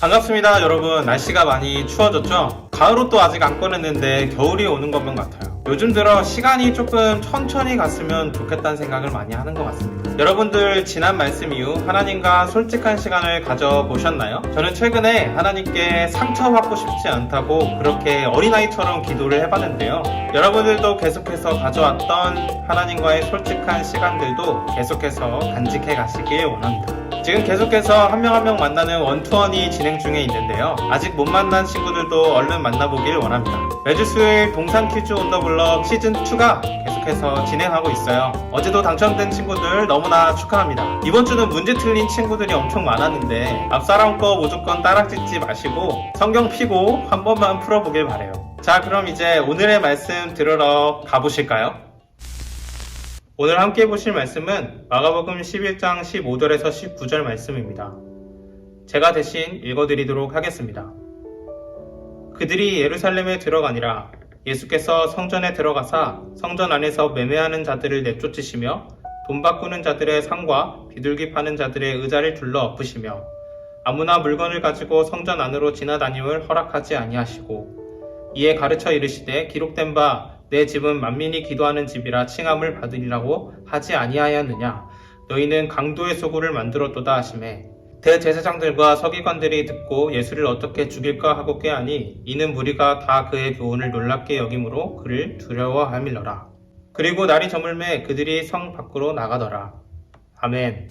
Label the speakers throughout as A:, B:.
A: 반갑습니다 여러분. 날씨가 많이 추워졌죠? 가을옷도 아직 안 꺼냈는데 겨울이 오는 것만 같아요. 요즘 들어 시간이 조금 천천히 갔으면 좋겠다는 생각을 많이 하는 것 같습니다. 여러분들 지난 말씀 이후 하나님과 솔직한 시간을 가져보셨나요? 저는 최근에 하나님께 상처받고 싶지 않다고 그렇게 어린아이처럼 기도를 해봤는데요. 여러분들도 계속해서 가져왔던 하나님과의 솔직한 시간들도 계속해서 간직해 가시길 원합니다 지금 계속해서 한 명 한 명 만나는 원투원이 진행 중에 있는데요. 아직 못 만난 친구들도 얼른 만나보길 원합니다. 매주 수요일 동산 퀴즈 온더 블럭 시즌 2가 계속해서 진행하고 있어요. 어제도 당첨된 친구들 너무나 축하합니다. 이번 주는 문제 틀린 친구들이 엄청 많았는데 앞사람 거 무조건 따라찍지 마시고 성경 피고 한 번만 풀어보길 바래요. 자 그럼 이제 오늘의 말씀 들으러 가보실까요? 오늘 함께 보실 말씀은 마가복음 11장 15절에서 19절 말씀입니다. 제가 대신 읽어드리도록 하겠습니다. 그들이 예루살렘에 들어가니라 예수께서 성전에 들어가사 성전 안에서 매매하는 자들을 내쫓으시며 돈 바꾸는 자들의 상과 비둘기 파는 자들의 의자를 둘러 엎으시며 아무나 물건을 가지고 성전 안으로 지나다님을 허락하지 아니하시고 이에 가르쳐 이르시되 기록된 바 내 집은 만민이 기도하는 집이라 칭함을 받으리라고 하지 아니하였느냐? 너희는 강도의 소굴을 만들었도다 하심에 대제사장들과 서기관들이 듣고 예수를 어떻게 죽일까 하고 꾀하니 이는 무리가 다 그의 교훈을 놀랍게 여김으로 그를 두려워함일러라. 그리고 날이 저물매 그들이 성 밖으로 나가더라. 아멘.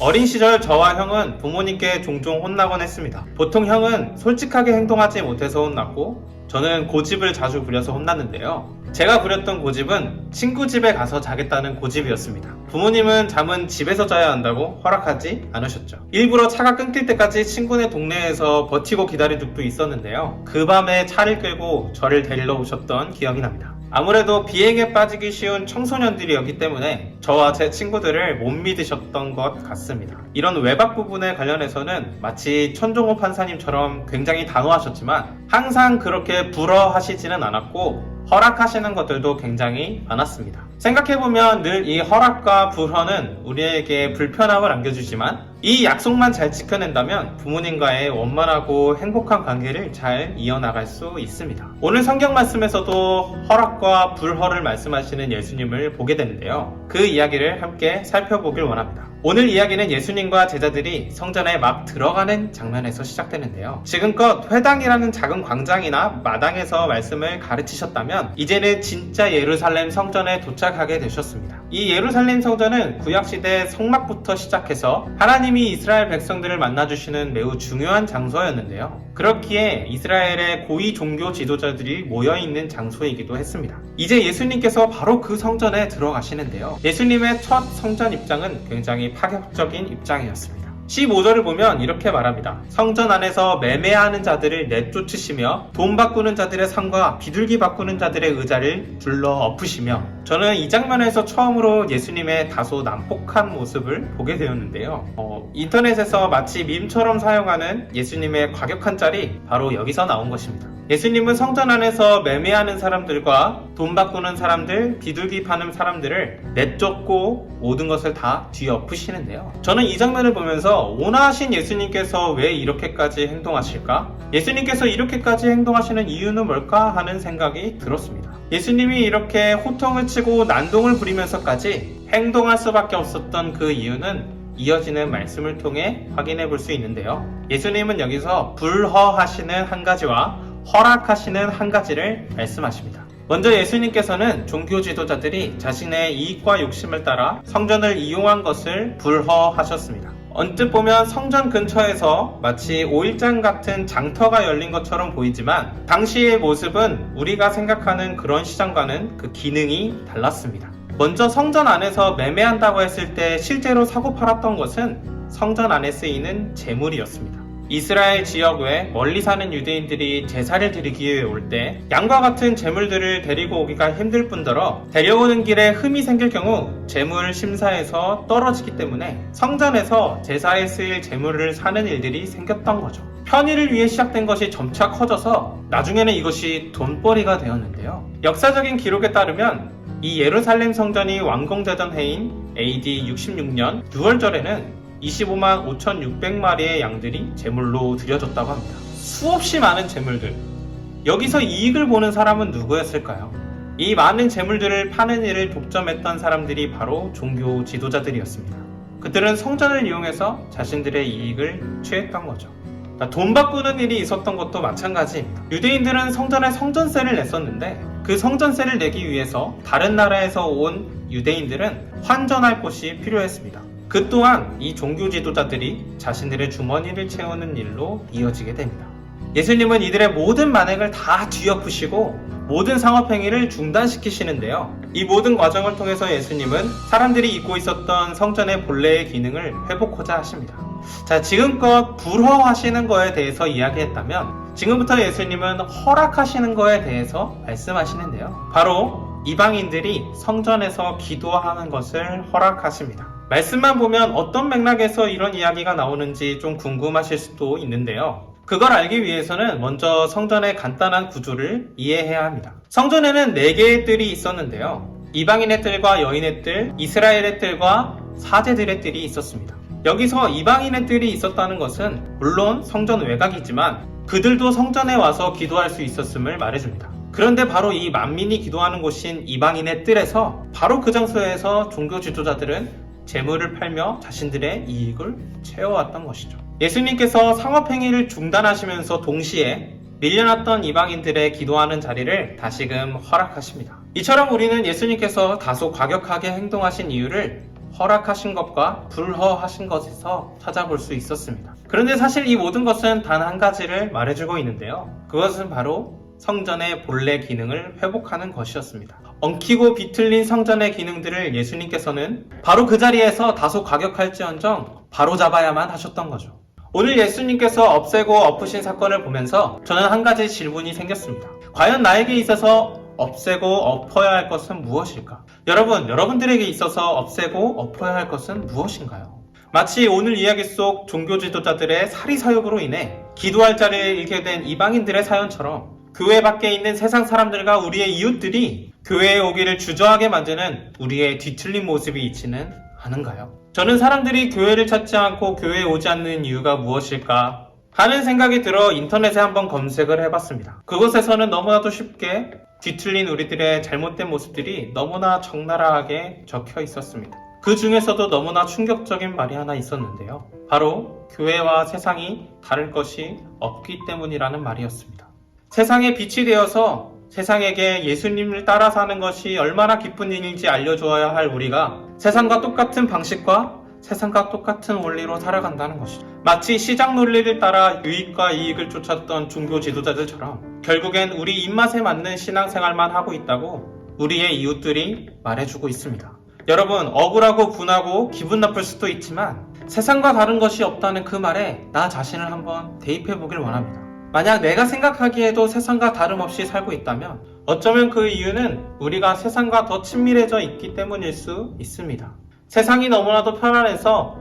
A: 어린 시절 저와 형은 부모님께 종종 혼나곤 했습니다. 보통 형은 솔직하게 행동하지 못해서 혼났고 저는 고집을 자주 부려서 혼났는데요. 제가 부렸던 고집은 친구 집에 가서 자겠다는 고집이었습니다. 부모님은 잠은 집에서 자야 한다고 허락하지 않으셨죠. 일부러 차가 끊길 때까지 친구네 동네에서 버티고 기다린 적도 있었는데요. 그 밤에 차를 끌고 저를 데리러 오셨던 기억이 납니다. 아무래도 비행에 빠지기 쉬운 청소년들이었기 때문에 저와 제 친구들을 못 믿으셨던 것 같습니다. 이런 외박 부분에 관련해서는 마치 천종호 판사님처럼 굉장히 단호하셨지만 항상 그렇게 불어하시지는 않았고 허락하시는 것들도 굉장히 많았습니다. 생각해보면 늘 이 허락과 불허는 우리에게 불편함을 안겨주지만 이 약속만 잘 지켜낸다면 부모님과의 원만하고 행복한 관계를 잘 이어나갈 수 있습니다. 오늘 성경 말씀에서도 허락과 불허를 말씀하시는 예수님을 보게 되는데요. 그 이야기를 함께 살펴보길 원합니다. 오늘 이야기는 예수님과 제자들이 성전에 막 들어가는 장면에서 시작되는데요. 지금껏 회당이라는 작은 광장이나 마당에서 말씀을 가르치셨다면 이제는 진짜 예루살렘 성전에 도착하게 되셨습니다. 이 예루살렘 성전은 구약시대 성막부터 시작해서 하나님이 이스라엘 백성들을 만나주시는 매우 중요한 장소였는데요. 그렇기에 이스라엘의 고위 종교 지도자들이 모여있는 장소이기도 했습니다. 이제 예수님께서 바로 그 성전에 들어가시는데요. 예수님의 첫 성전 입장은 굉장히 파격적인 입장이었습니다. 15절을 보면 이렇게 말합니다. 성전 안에서 매매하는 자들을 내쫓으시며 돈 바꾸는 자들의 상과 비둘기 바꾸는 자들의 의자를 둘러 엎으시며 저는 이 장면에서 처음으로 예수님의 다소 난폭한 모습을 보게 되었는데요. 어, 인터넷에서 마치 밈처럼 사용하는 예수님의 과격한 짤이 바로 여기서 나온 것입니다. 예수님은 성전 안에서 매매하는 사람들과 돈 바꾸는 사람들, 비둘기 파는 사람들을 내쫓고 모든 것을 다 뒤엎으시는데요. 저는 이 장면을 보면서 온화하신 예수님께서 왜 이렇게까지 행동하실까? 예수님께서 이렇게까지 행동하시는 이유는 뭘까? 하는 생각이 들었습니다. 예수님이 이렇게 호통을 치고 난동을 부리면서까지 행동할 수밖에 없었던 그 이유는 이어지는 말씀을 통해 확인해 볼 수 있는데요. 예수님은 여기서 불허하시는 한 가지와 허락하시는 한 가지를 말씀하십니다. 먼저 예수님께서는 종교 지도자들이 자신의 이익과 욕심을 따라 성전을 이용한 것을 불허하셨습니다. 언뜻 보면 성전 근처에서 마치 오일장 같은 장터가 열린 것처럼 보이지만 당시의 모습은 우리가 생각하는 그런 시장과는 그 기능이 달랐습니다. 먼저 성전 안에서 매매한다고 했을 때 실제로 사고 팔았던 것은 성전 안에 쓰이는 재물이었습니다. 이스라엘 지역 외 멀리 사는 유대인들이 제사를 드리기 위해 올 때 양과 같은 재물들을 데리고 오기가 힘들 뿐더러 데려오는 길에 흠이 생길 경우 재물 심사에서 떨어지기 때문에 성전에서 제사에 쓰일 재물을 사는 일들이 생겼던 거죠. 편의를 위해 시작된 것이 점차 커져서 나중에는 이것이 돈벌이가 되었는데요. 역사적인 기록에 따르면 이 예루살렘 성전이 완공되던 해인 AD 66년 6월절에는 25만 5,600마리의 양들이 제물로 드려졌다고 합니다. 수없이 많은 제물들. 여기서 이익을 보는 사람은 누구였을까요? 이 많은 제물들을 파는 일을 독점했던 사람들이 바로 종교 지도자들이었습니다. 그들은 성전을 이용해서 자신들의 이익을 취했던 거죠. 돈 바꾸는 일이 있었던 것도 마찬가지입니다. 유대인들은 성전에 성전세를 냈었는데 그 성전세를 내기 위해서 다른 나라에서 온 유대인들은 환전할 곳이 필요했습니다. 그 또한 이 종교 지도자들이 자신들의 주머니를 채우는 일로 이어지게 됩니다. 예수님은 이들의 모든 만행을 다 뒤엎으시고 모든 상업행위를 중단시키시는데요. 이 모든 과정을 통해서 예수님은 사람들이 잊고 있었던 성전의 본래의 기능을 회복하자 하십니다. 자, 지금껏 불허하시는 거에 대해서 이야기했다면 지금부터 예수님은 허락하시는 거에 대해서 말씀하시는데요. 바로 이방인들이 성전에서 기도하는 것을 허락하십니다. 말씀만 보면 어떤 맥락에서 이런 이야기가 나오는지 좀 궁금하실 수도 있는데요. 그걸 알기 위해서는 먼저 성전의 간단한 구조를 이해해야 합니다. 성전에는 4개의 뜰이 있었는데요. 이방인의 뜰과 여인의 뜰, 이스라엘의 뜰과 사제들의 뜰이 있었습니다. 여기서 이방인의 뜰이 있었다는 것은 물론 성전 외곽이지만 그들도 성전에 와서 기도할 수 있었음을 말해줍니다. 그런데 바로 이 만민이 기도하는 곳인 이방인의 뜰에서 바로 그 장소에서 종교 지도자들은 재물을 팔며 자신들의 이익을 채워왔던 것이죠. 예수님께서 상업행위를 중단하시면서 동시에 밀려났던 이방인들의 기도하는 자리를 다시금 허락하십니다. 이처럼 우리는 예수님께서 다소 과격하게 행동하신 이유를 허락하신 것과 불허하신 것에서 찾아볼 수 있었습니다. 그런데 사실 이 모든 것은 단 한 가지를 말해주고 있는데요. 그것은 바로 성전의 본래 기능을 회복하는 것이었습니다. 엉키고 비틀린 성전의 기능들을 예수님께서는 바로 그 자리에서 다소 과격할지언정 바로 잡아야만 하셨던 거죠. 오늘 예수님께서 없애고 엎으신 사건을 보면서 저는 한 가지 질문이 생겼습니다. 과연 나에게 있어서 없애고 엎어야 할 것은 무엇일까? 여러분, 여러분들에게 있어서 없애고 엎어야 할 것은 무엇인가요? 마치 오늘 이야기 속 종교 지도자들의 사리 사욕으로 인해 기도할 자리를 잃게 된 이방인들의 사연처럼 교회 밖에 있는 세상 사람들과 우리의 이웃들이 교회에 오기를 주저하게 만드는 우리의 뒤틀린 모습이 있지는 않은가요? 저는 사람들이 교회를 찾지 않고 교회에 오지 않는 이유가 무엇일까 하는 생각이 들어 인터넷에 한번 검색을 해봤습니다. 그곳에서는 너무나도 쉽게 뒤틀린 우리들의 잘못된 모습들이 너무나 적나라하게 적혀 있었습니다. 그 중에서도 너무나 충격적인 말이 하나 있었는데요. 바로 교회와 세상이 다를 것이 없기 때문이라는 말이었습니다. 세상에 빛이 되어서 세상에게 예수님을 따라 사는 것이 얼마나 기쁜 일인지 알려주어야 할 우리가 세상과 똑같은 방식과 세상과 똑같은 원리로 살아간다는 것이죠. 마치 시장 논리를 따라 유익과 이익을 쫓았던 종교 지도자들처럼 결국엔 우리 입맛에 맞는 신앙생활만 하고 있다고 우리의 이웃들이 말해주고 있습니다. 여러분, 억울하고 분하고 기분 나쁠 수도 있지만 세상과 다른 것이 없다는 그 말에 나 자신을 한번 대입해 보길 원합니다. 만약 내가 생각하기에도 세상과 다름없이 살고 있다면 어쩌면 그 이유는 우리가 세상과 더 친밀해져 있기 때문일 수 있습니다. 세상이 너무나도 편안해서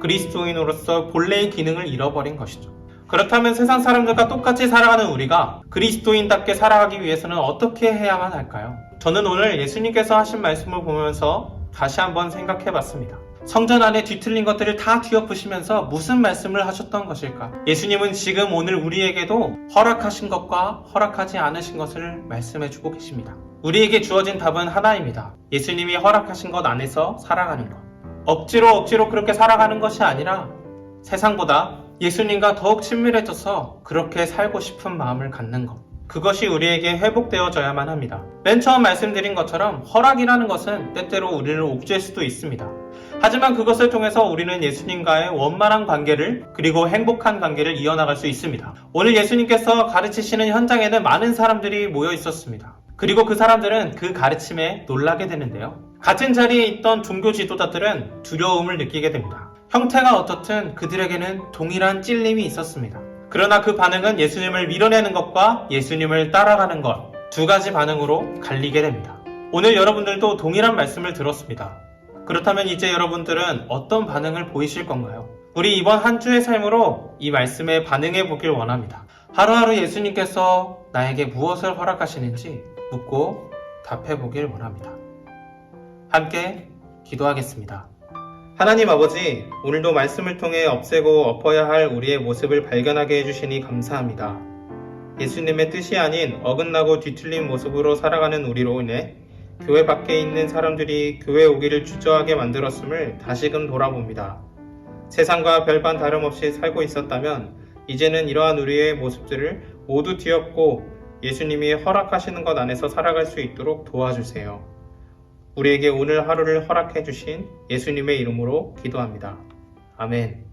A: 그리스도인으로서 본래의 기능을 잃어버린 것이죠. 그렇다면 세상 사람들과 똑같이 살아가는 우리가 그리스도인답게 살아가기 위해서는 어떻게 해야만 할까요? 저는 오늘 예수님께서 하신 말씀을 보면서 다시 한번 생각해 봤습니다. 성전 안에 뒤틀린 것들을 다 뒤엎으시면서 무슨 말씀을 하셨던 것일까? 예수님은 지금 오늘 우리에게도 허락하신 것과 허락하지 않으신 것을 말씀해 주고 계십니다. 우리에게 주어진 답은 하나입니다. 예수님이 허락하신 것 안에서 살아가는 것. 억지로 억지로 그렇게 살아가는 것이 아니라 세상보다 예수님과 더욱 친밀해져서 그렇게 살고 싶은 마음을 갖는 것. 그것이 우리에게 회복되어져야만 합니다. 맨 처음 말씀드린 것처럼 허락이라는 것은 때때로 우리를 옥죄할 수도 있습니다. 하지만 그것을 통해서 우리는 예수님과의 원만한 관계를 그리고 행복한 관계를 이어나갈 수 있습니다. 오늘 예수님께서 가르치시는 현장에는 많은 사람들이 모여 있었습니다. 그리고 그 사람들은 그 가르침에 놀라게 되는데요. 같은 자리에 있던 종교 지도자들은 두려움을 느끼게 됩니다. 형태가 어떻든 그들에게는 동일한 찔림이 있었습니다. 그러나 그 반응은 예수님을 밀어내는 것과 예수님을 따라가는 것 두 가지 반응으로 갈리게 됩니다. 오늘 여러분들도 동일한 말씀을 들었습니다. 그렇다면 이제 여러분들은 어떤 반응을 보이실 건가요? 우리 이번 한 주의 삶으로 이 말씀에 반응해 보길 원합니다. 하루하루 예수님께서 나에게 무엇을 허락하시는지 묻고 답해 보길 원합니다. 함께 기도하겠습니다. 하나님 아버지, 오늘도 말씀을 통해 없애고 엎어야 할 우리의 모습을 발견하게 해주시니 감사합니다. 예수님의 뜻이 아닌 어긋나고 뒤틀린 모습으로 살아가는 우리로 인해 교회 밖에 있는 사람들이 교회 오기를 주저하게 만들었음을 다시금 돌아봅니다. 세상과 별반 다름없이 살고 있었다면 이제는 이러한 우리의 모습들을 모두 뒤엎고 예수님이 허락하시는 것 안에서 살아갈 수 있도록 도와주세요. 우리에게 오늘 하루를 허락해 주신 예수님의 이름으로 기도합니다. 아멘.